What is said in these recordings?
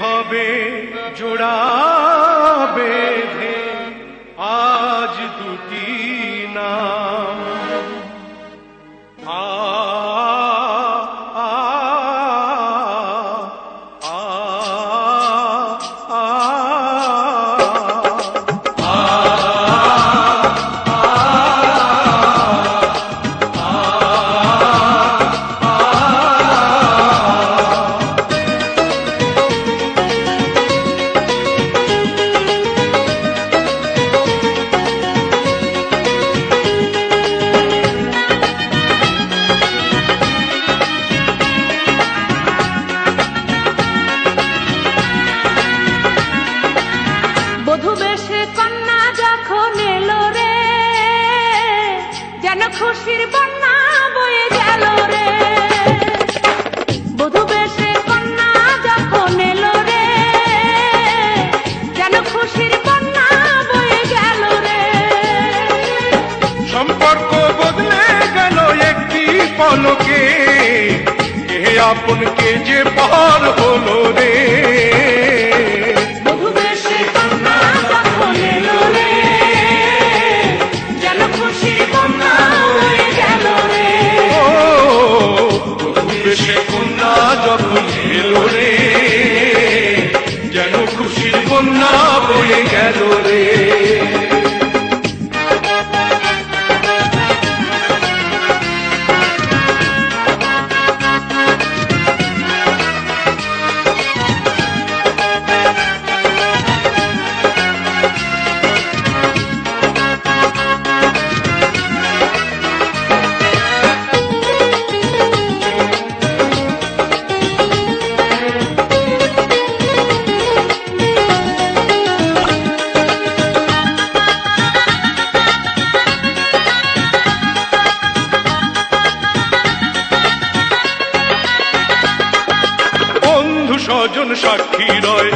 হবে জোড়া সম্পর্ক বদলে গেল একটি পলকে কে আপনকে যে পর হলো রে? রে সাক্ষী নয়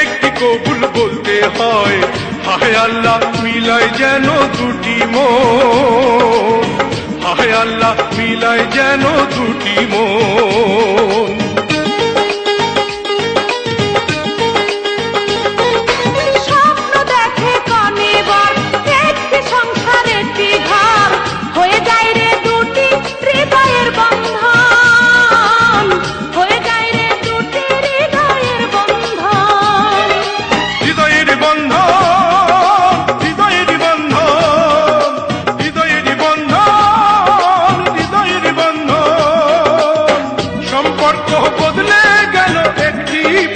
একটি কবুল বলতে হয়, হায় আল্লাহ মিলাই যেন দুটি মো হায় আল্লাহ মিলাই যেন দুটি মো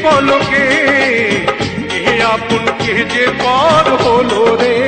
পলকে আপন কে যে পর হলো রে।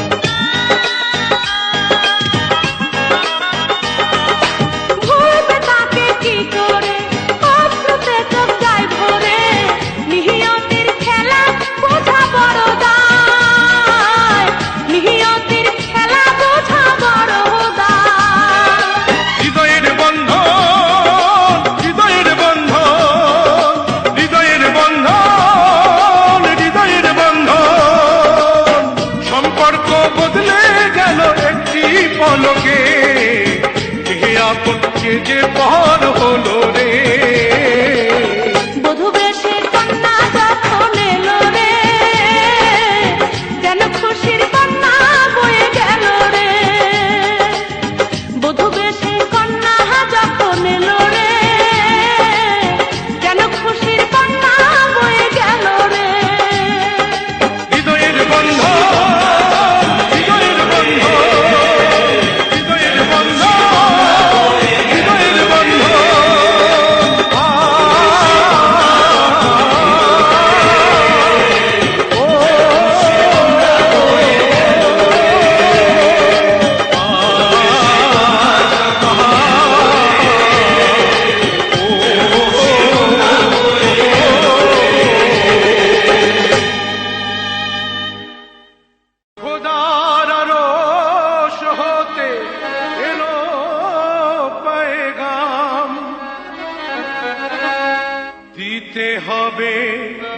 দিতে হবে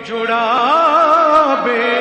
জোড়াবে।